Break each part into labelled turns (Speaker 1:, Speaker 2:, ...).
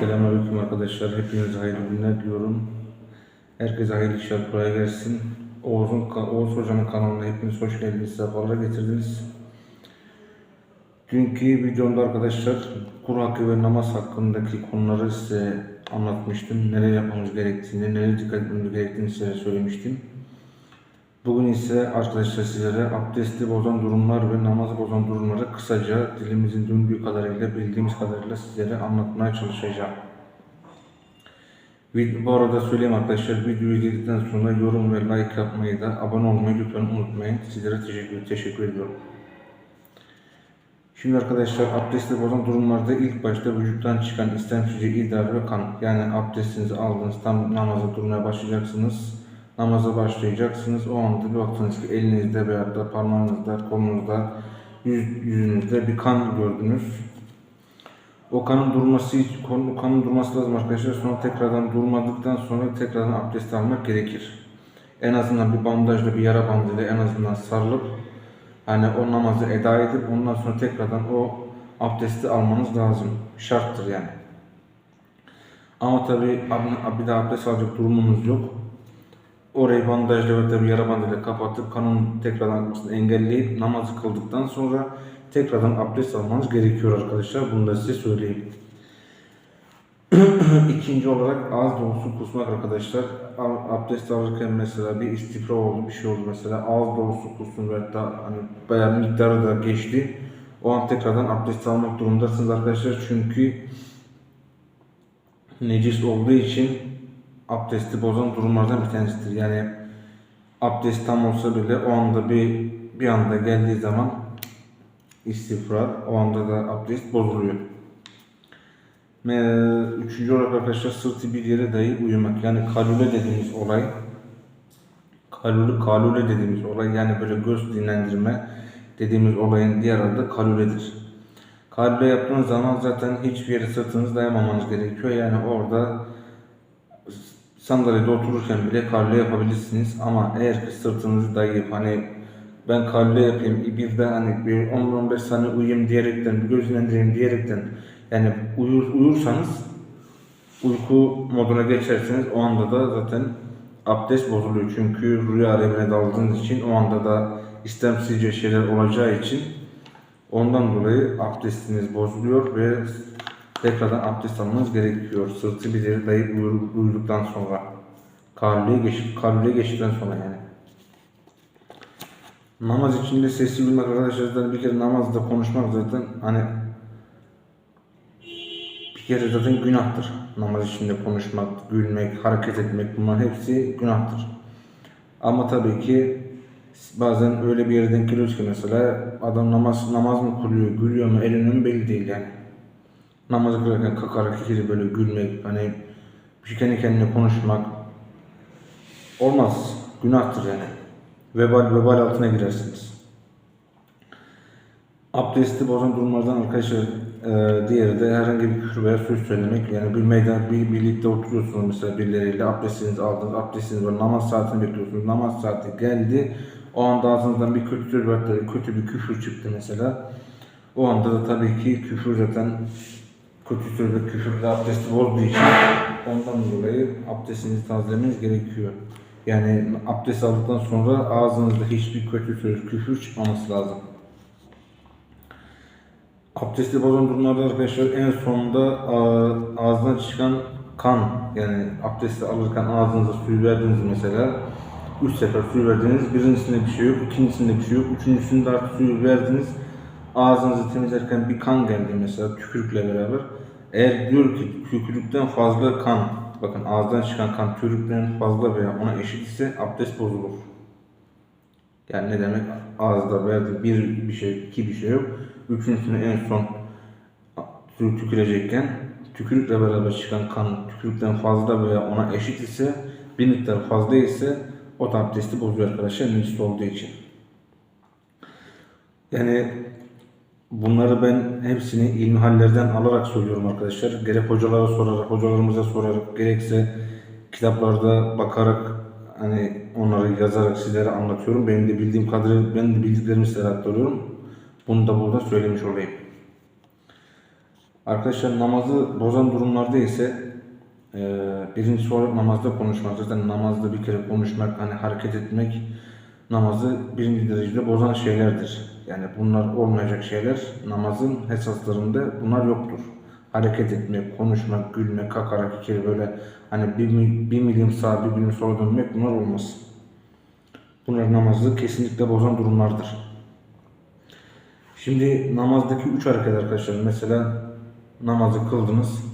Speaker 1: Selamünaleyküm arkadaşlar. Hepinize hayırlı günler diliyorum. Herkese hayırlı işler kolay gelsin. Oğuz'un, Oğuz Hocam'ın kanalına hepiniz hoş geldiniz. Sefalar getirdiniz. Dünkü videomda arkadaşlar kur hakkı ve namaz hakkındaki konuları size anlatmıştım. Neler yapmamız gerektiğini, neler dikkat etmemiz gerektiğini size söylemiştim. Bugün ise arkadaşlar sizlere abdesti bozan durumlar ve namazı bozan durumları kısaca dilimizin döndüğü kadarıyla bildiğimiz kadarıyla sizlere anlatmaya çalışacağım. Bu arada söyleyeyim arkadaşlar videoyu izledikten sonra yorum ve like yapmayı da abone olmayı lütfen unutmayın. Sizlere teşekkür, teşekkür ediyorum. Şimdi arkadaşlar abdesti bozan durumlarda ilk başta vücuttan çıkan istemsizce idrar ve kan yani abdestinizi aldınız tam namaza durmaya başlayacaksınız. Namaza başlayacaksınız. O anda bir baktınız ki elinizde veyahut da parmağınızda, kolunuzda, yüz, yüzünüzde bir kan gördünüz. O kanın durması kanın durması lazım arkadaşlar. Sonra tekrardan durmadıktan sonra tekrardan abdest almak gerekir. En azından bir bandajla bir yara bandıyla en azından sarılıp hani o namazı eda edip ondan sonra tekrardan o abdesti almanız lazım. Şarttır yani. Ama tabi bir daha abdest alacak durumunuz yok. Orayı bandajla ve tabi yara bandıyla kapatıp kanın tekrardan akmasını engelleyip namazı kıldıktan sonra tekrardan abdest almanız gerekiyor arkadaşlar. Bunu da size söyleyeyim. İkinci olarak ağız dolusu kusmak arkadaşlar. Abdest alırken mesela bir istifra oldu, bir şey oldu mesela ağız dolusu kustum ve hatta hani bayağı miktarı da geçti. O an tekrardan abdest almak durumundasınız arkadaşlar çünkü necis olduğu için abdesti bozan durumlardan bir tanesidir. Yani abdest tam olsa bile o anda bir bir anda geldiği zaman istifrar o anda da abdest bozuluyor. Ve Üçüncü olarak arkadaşlar sırtı bir yere dayayıp uyumak. Yani kalule dediğimiz olay kalule, kalule dediğimiz olay yani böyle göz dinlendirme dediğimiz olayın diğer adı kaluledir. Kalule yaptığınız zaman zaten hiçbir yere sırtınızı dayamamanız gerekiyor. Yani orada sandalyede otururken bile kalule yapabilirsiniz ama eğer ki sırtınızı dayayıp hani ben kalule yapayım bir de hani bir 10-15 saniye uyuyayım diyerekten bir göz dinlendireyim diyerekten yani uyur, uyursanız uyku moduna geçerseniz o anda da zaten abdest bozuluyor. Çünkü rüya alemine daldığınız için o anda da istemsizce şeyler olacağı için ondan dolayı abdestiniz bozuluyor ve tekrardan abdest almanız gerekiyor. Sırtı dayayıp uyur, uyuduktan sonra. Kalbeye geçip kalbeye geçtikten sonra yani. Namaz içinde sesli bilmek arkadaşlar zaten bir kere namazda konuşmak zaten hani bir kere zaten günahtır. Namaz içinde konuşmak, gülmek, hareket etmek bunların hepsi günahtır. Ama tabii ki bazen öyle bir yere denk geliyoruz ki mesela adam namaz namaz mı kılıyor, gülüyor mu, elinin belli değil yani. Namazı kılarken kakarak ikili böyle gülmek, hani bir şey kendi kendine konuşmak olmaz. Günahtır yani. Vebal, vebal altına girersiniz. Abdesti bozan durumlardan arkadaşlar e, diğeri de herhangi bir küfür veya söz söylemek. Yani bir meydan bir birlikte oturuyorsunuz mesela birileriyle abdestinizi aldınız, abdestiniz var, namaz saatini bekliyorsunuz, namaz saati geldi. O anda ağzınızdan bir kötü veya kötü bir küfür çıktı mesela. O anda da tabii ki küfür zaten kötü söz ve küfürle abdesti bozduğu için ondan dolayı abdestinizi tazelemeniz gerekiyor. Yani abdest aldıktan sonra ağzınızda hiçbir kötü söz, küfür çıkmaması lazım. Abdesti bozan durumlarda arkadaşlar en sonunda a- ağzından çıkan kan yani abdesti alırken ağzınıza suyu verdiniz mesela üç sefer suyu verdiniz birincisinde bir şey yok ikincisinde bir şey yok üçüncüsünde artık suyu verdiniz ağzınızı temizlerken bir kan geldi mesela tükürükle beraber eğer diyor ki tükürükten fazla kan bakın ağızdan çıkan kan tükürükten fazla veya ona eşit ise abdest bozulur. Yani ne demek? Ağızda veya bir bir şey, iki bir şey yok. Üçüncüsüne en son tü- tükürecekken tükürükle beraber çıkan kan tükürükten fazla veya ona eşit ise bir miktar fazla ise o da abdesti bozuyor arkadaşlar necis olduğu için. Yani bunları ben hepsini ilmihallerden alarak söylüyorum arkadaşlar. Gerek hocalara sorarak, hocalarımıza sorarak, gerekse kitaplarda bakarak hani onları yazarak sizlere anlatıyorum. Benim de bildiğim kadarıyla ben de bildiklerimi size aktarıyorum. Bunu da burada söylemiş olayım. Arkadaşlar namazı bozan durumlarda ise e, birincisi olarak namazda konuşmak. Zaten namazda bir kere konuşmak, hani hareket etmek namazı birinci derecede bozan şeylerdir. Yani bunlar olmayacak şeyler namazın esaslarında bunlar yoktur. Hareket etmek, konuşmak, gülmek, kakarak iki böyle hani bir, bir milim sağa bir milim sola dönmek bunlar olmaz. Bunlar namazı kesinlikle bozan durumlardır. Şimdi namazdaki üç hareket arkadaşlar. Mesela namazı kıldınız.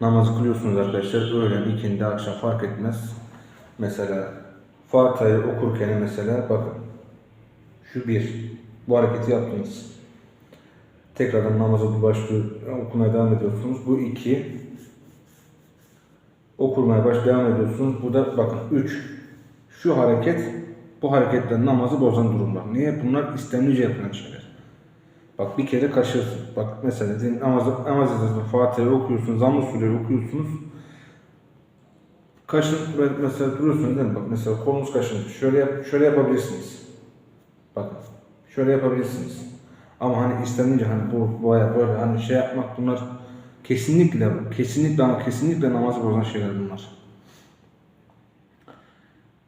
Speaker 1: Namazı kılıyorsunuz arkadaşlar. Öğlen, ikindi, akşam fark etmez. Mesela Fatiha'yı okurken mesela bakın. Şu bir. Bu hareketi yaptınız. Tekrardan namaza başlıyor, okumaya devam ediyorsunuz. Bu iki. Okumaya baş devam ediyorsunuz. Bu da bakın üç. Şu hareket bu hareketler namazı bozan durumlar. Niye? Bunlar istemlice yapılan şeyler. Bak bir kere kaşırsın. Bak mesela diyelim namaz, namaz esnasında Fatiha'yı okuyorsunuz, Zamm-ı okuyorsunuz. Kaşın mesela duruyorsunuz değil mi? Bak mesela kolunuz kaşınmış. Şöyle şöyle yapabilirsiniz. Bak şöyle yapabilirsiniz. Ama hani istenince hani bu baya böyle hani şey yapmak bunlar kesinlikle kesinlikle ama kesinlikle namazı bozan şeyler bunlar.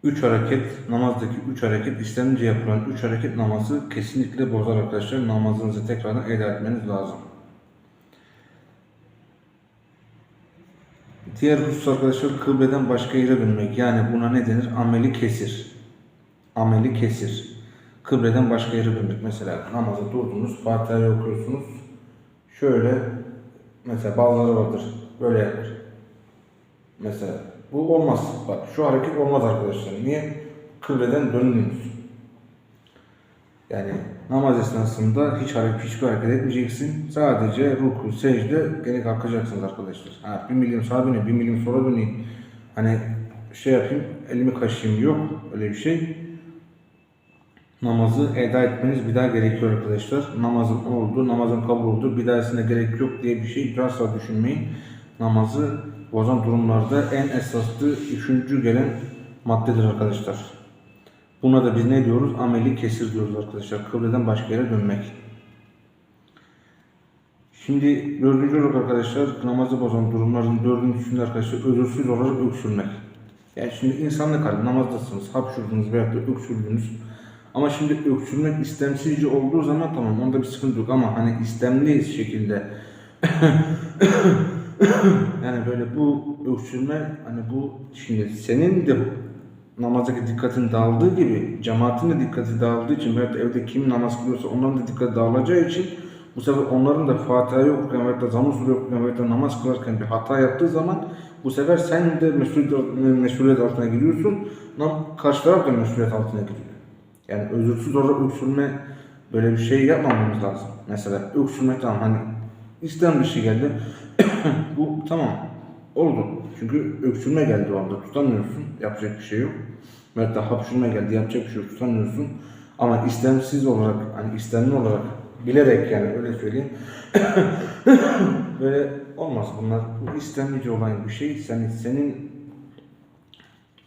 Speaker 1: Üç hareket, namazdaki üç hareket, istenince yapılan üç hareket namazı kesinlikle bozar arkadaşlar. Namazınızı tekrardan eda etmeniz lazım. Diğer husus arkadaşlar kıbleden başka yere dönmek. Yani buna ne denir? Ameli kesir. Ameli kesir. Kıbleden başka yere dönmek. Mesela namaza durdunuz, Fatiha'yı okuyorsunuz. Şöyle mesela bazıları vardır. Böyle yapar. Mesela bu olmaz. Bak şu hareket olmaz arkadaşlar. Niye? Kıbleden döndünüz. Yani namaz esnasında hiç hareket, hiçbir hareket etmeyeceksin. Sadece ruku, secde gene kalkacaksınız arkadaşlar. Ha, bir milim sağa döneyim, bir milim sola döneyim. Hani şey yapayım, elimi kaşıyayım yok. Öyle bir şey. Namazı eda etmeniz bir daha gerekiyor arkadaşlar. Namazın oldu, namazın kabul oldu. Bir dahasına gerek yok diye bir şey asla düşünmeyin. Namazı bozan durumlarda en esaslı üçüncü gelen maddedir arkadaşlar. Buna da biz ne diyoruz? Ameli kesir diyoruz arkadaşlar. Kıbleden başka yere dönmek. Şimdi dördüncü olarak arkadaşlar namazı bozan durumların dördüncüsünde arkadaşlar özürsüz olarak öksürmek. Yani şimdi insanlık hali namazdasınız, hapşurdunuz veyahut da öksürdünüz. Ama şimdi öksürmek istemsizce olduğu zaman tamam onda bir sıkıntı yok ama hani istemli şekilde yani böyle bu öksürme hani bu şimdi senin de namazdaki dikkatin dağıldığı gibi cemaatin de dikkati dağıldığı için veyahut evde kim namaz kılıyorsa onların da dikkati dağılacağı için bu sefer onların da Fatiha'yı okurken veyahut da Zamm-ı okurken veyahut da namaz kılarken bir hata yaptığı zaman bu sefer sen de mesuliyet, altına giriyorsun. Karşı taraf da mesuliyet altına giriyor. Yani özürsüz olarak öksürme böyle bir şey yapmamamız lazım. Mesela öksürmek tamam hani istem bir şey geldi. bu tamam oldu. Çünkü öksürme geldi o anda tutamıyorsun. Yapacak bir şey yok. Veyahut da hapşurma geldi yapacak bir şey yok tutamıyorsun. Ama istemsiz olarak hani istemli olarak bilerek yani öyle söyleyeyim. böyle olmaz bunlar. Bu istemlice olan bir şey. Senin, senin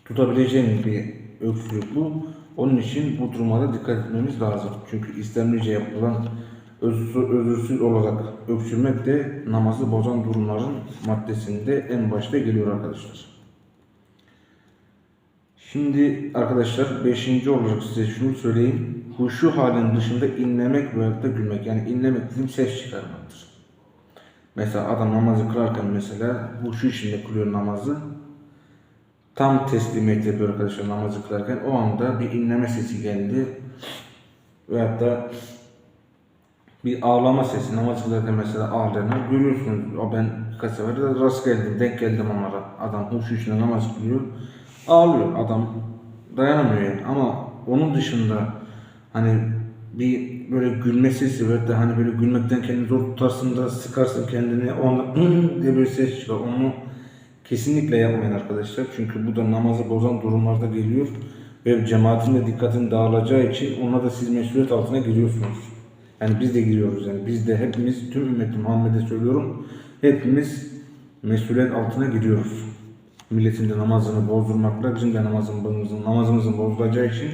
Speaker 1: tutabileceğin bir öksürük bu. Onun için bu durumlara dikkat etmemiz lazım. Çünkü istemlice yapılan özürsüz, özürsüz olarak öksürmek de namazı bozan durumların maddesinde en başta geliyor arkadaşlar. Şimdi arkadaşlar beşinci olarak size şunu söyleyeyim. Huşu halinin dışında inlemek veyahut da gülmek. Yani inlemek dediğim ses çıkarmaktır. Mesela adam namazı kılarken mesela huşu içinde kılıyor namazı. Tam teslimiyet yapıyor arkadaşlar namazı kılarken. O anda bir inleme sesi geldi. Veyahut da bir ağlama sesi namaz kılarken mesela ağlayanlar görüyorsunuz. O ben birkaç sefer de rast geldim, denk geldim onlara. Adam huşu içinde namaz kılıyor. Ağlıyor adam. Dayanamıyor yani. Ama onun dışında hani bir böyle gülme sesi ve de hani böyle gülmekten kendini zor tutarsın da sıkarsın kendini o anda diye bir ses çıkar. Onu kesinlikle yapmayın arkadaşlar. Çünkü bu da namazı bozan durumlarda geliyor. Ve cemaatin de dikkatini dağılacağı için ona da siz mesuliyet altına giriyorsunuz. Yani biz de giriyoruz yani. Biz de hepimiz tüm ümmeti Muhammed'e söylüyorum. Hepimiz mesuliyet altına giriyoruz. Milletin de namazını bozdurmakla bizim de namazımızın, namazımızın bozulacağı için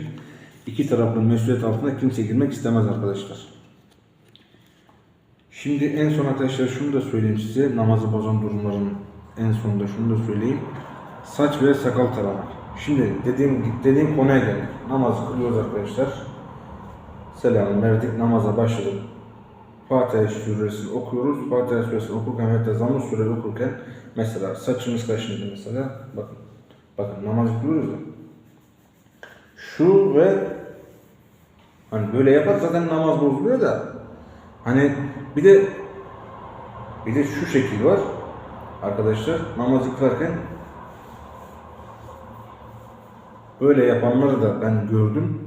Speaker 1: iki taraflı mesuliyet altına kimse girmek istemez arkadaşlar. Şimdi en son arkadaşlar şunu da söyleyeyim size. Namazı bozan durumların en sonunda şunu da söyleyeyim. Saç ve sakal taramak. Şimdi dediğim dediğim konuya geldik. Namazı kılıyoruz arkadaşlar. Selamı verdik. Namaza başladık. Fatiha suresini okuyoruz. Fatiha suresini okurken hatta zamm sure okurken mesela saçımız kaşındı mesela. Bakın. Bakın namaz kılıyoruz ya. Şu ve hani böyle yapar zaten namaz bozuluyor da hani bir de bir de şu şekil var arkadaşlar namazı kılarken böyle yapanları da ben gördüm.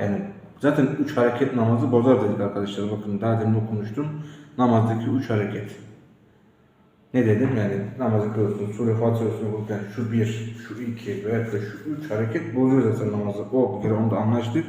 Speaker 1: Yani zaten üç hareket namazı bozar dedik arkadaşlar. Bakın daha demin okumuştum. Namazdaki üç hareket. Ne dedim yani namazı kılıyorsun, sure Fatiha'sını okurken şu bir, şu iki veya da şu üç hareket bozuyor zaten namazı. O bir kere onu da anlaştık.